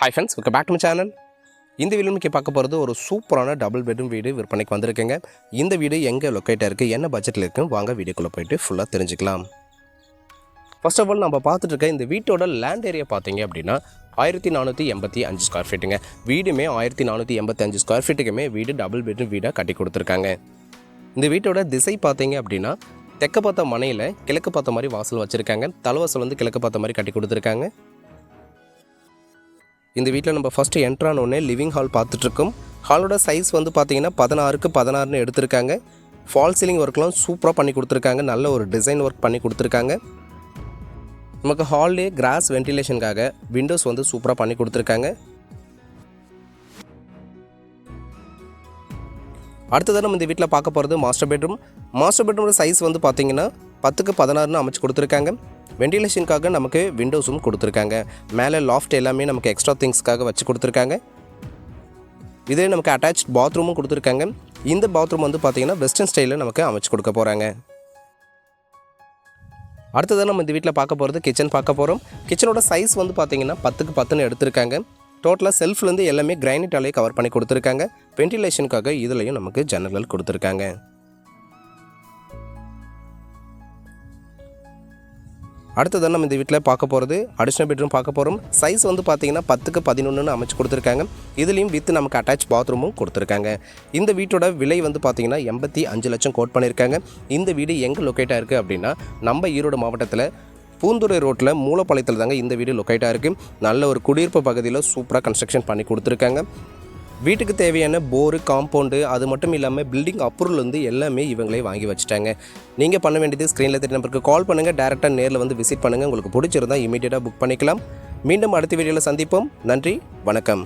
Hi friends welcome back to channel இந்த வீடு பார்க்க போகிறது ஒரு சூப்பரான டபுள் பெட்ரூம் வீடு விற்பனைக்கு வந்திருக்குங்க. இந்த வீடு எங்கே லொக்கேட்டாக இருக்குது என்ன பட்ஜெட்டில் இருக்குது வாங்க வீடியோக்குள்ளே போயிட்டு ஃபுல்லாக தெரிஞ்சுக்கலாம். ஃபர்ஸ்ட் ஆஃப் ஆல் நம்ம பார்த்துட்டு இருக்க இந்த வீட்டோட லேண்ட் ஏரியா பார்த்தீங்க அப்படின்னா ஆயிரத்தி நானூற்றி எண்பத்தி அஞ்சு ஸ்கொயர் ஃபீட்டுங்க வீடுமே ஆயிரத்தி நானூற்றி எண்பத்தி அஞ்சு ஸ்கொயர் ஃபீட்டுக்குமே வீடு டபுள் பெட்ரூம் வீடாக கட்டி கொடுத்துருக்காங்க. இந்த வீட்டோட திசை பார்த்தீங்க அப்படின்னா தெற்க பார்த்த மனையில் கிழக்கு பார்த்த மாதிரி வாசல் வச்சுருக்காங்க. தலைவாசல் வந்து கிழக்கு பார்த்த மாதிரி கட்டி கொடுத்துருக்காங்க. இந்த வீட்டில் நம்ம ஃபஸ்ட்டு என்ட்ரானோடனே லிவிங் ஹால் பார்த்துட்ருக்கோம். ஹாலோட சைஸ் வந்து பார்த்தீங்கன்னா பதினாறுக்கு பதினாறுன்னு எடுத்திருக்காங்க. ஃபால் சீலிங் ஒர்க்லாம் சூப்பராக பண்ணி கொடுத்துருக்காங்க. நல்ல ஒரு டிசைன் ஒர்க் பண்ணி கொடுத்துருக்காங்க. நமக்கு ஹால்லே கிராஸ் வென்டிலேஷனுக்காக விண்டோஸ் வந்து சூப்பராக பண்ணி கொடுத்துருக்காங்க. அடுத்ததாக நம்ம இந்த வீட்டில் பார்க்க போகிறது மாஸ்டர் பெட்ரூம் மாஸ்டர் பெட்ரூமோட சைஸ் வந்து பார்த்திங்கன்னா பத்துக்கு பதினாறுன்னு அமைச்சு கொடுத்துருக்காங்க. வென்டிலேஷனுக்காக நமக்கு விண்டோஸும் கொடுத்துருக்காங்க. மேலே லாஃப்ட் எல்லாமே நமக்கு எக்ஸ்ட்ரா திங்ஸ்க்காக வச்சு கொடுத்துருக்காங்க. இதே நமக்கு அட்டாச் பாத்ரூமும் கொடுத்துருக்காங்க. இந்த பாத்ரூம் வந்து பார்த்தீங்கன்னா வெஸ்டர்ன் ஸ்டைலில் நமக்கு அமைச்சு கொடுக்க போகிறாங்க அடுத்ததாக நம்ம இந்த வீட்டில் பார்க்க போகிறது கிச்சன் பார்க்க போகிறோம் கிச்சனோட சைஸ் வந்து பார்த்திங்கன்னா பத்துக்கு பத்துன்னு எடுத்திருக்காங்க. டோட்டலாக செல்ஃப்லேருந்து எல்லாமே கிரைனிட்டாலே கவர் பண்ணி கொடுத்துருக்காங்க. வென்டிலேஷனுக்காக இதுலேயும் நமக்கு ஜன்னல்கள் கொடுத்துருக்காங்க. அடுத்ததான் நம்ம இந்த வீட்டில் பார்க்க போகிறது அடிஷ்னல் பெட்ரூம் பார்க்க போகிறோம் சைஸ் வந்து பார்த்தீங்கன்னா பத்துக்கு பதினொன்றுன்னு அமைச்சு கொடுத்துருக்காங்க. இதுலேயும் வித் நமக்கு அட்டாச் பாத்ரூமும் கொடுத்துருக்காங்க. இந்த வீட்டோட விலை வந்து பார்த்தீங்கன்னா எண்பத்தி அஞ்சு லட்சம் கோட் பண்ணியிருக்காங்க. இந்த வீடு எங்கே லொக்கேட்டாக இருக்குது அப்படின்னா நம்ம ஈரோடு மாவட்டத்தில் பூந்துறை ரோட்டில் மூலப்பாளையத்தில் தாங்க இந்த வீடு லொக்கேட்டாக இருக்குது நல்ல ஒரு குடியிருப்பு பகுதியில் சூப்பராக கன்ஸ்ட்ரக்ஷன் பண்ணி கொடுத்துருக்காங்க. வீட்டுக்கு தேவையான போரு காம்பவுண்டு அது மட்டும் இல்லாமல் பில்டிங் அப்ரூவல் வந்து எல்லாமே இவங்களே வாங்கி வச்சுட்டாங்க. நீங்கள் பண்ண வேண்டியது ஸ்க்ரீனில் தெரிய நம்பருக்கு கால் பண்ணுங்கள் டேரெக்டாக நேரில் வந்து விசிட் பண்ணுங்கள் உங்களுக்கு பிடிச்சிருந்தா இமீடியட்டாக புக் பண்ணிக்கலாம். மீண்டும் அடுத்த வீடியோவில் சந்திப்போம். நன்றி வணக்கம்.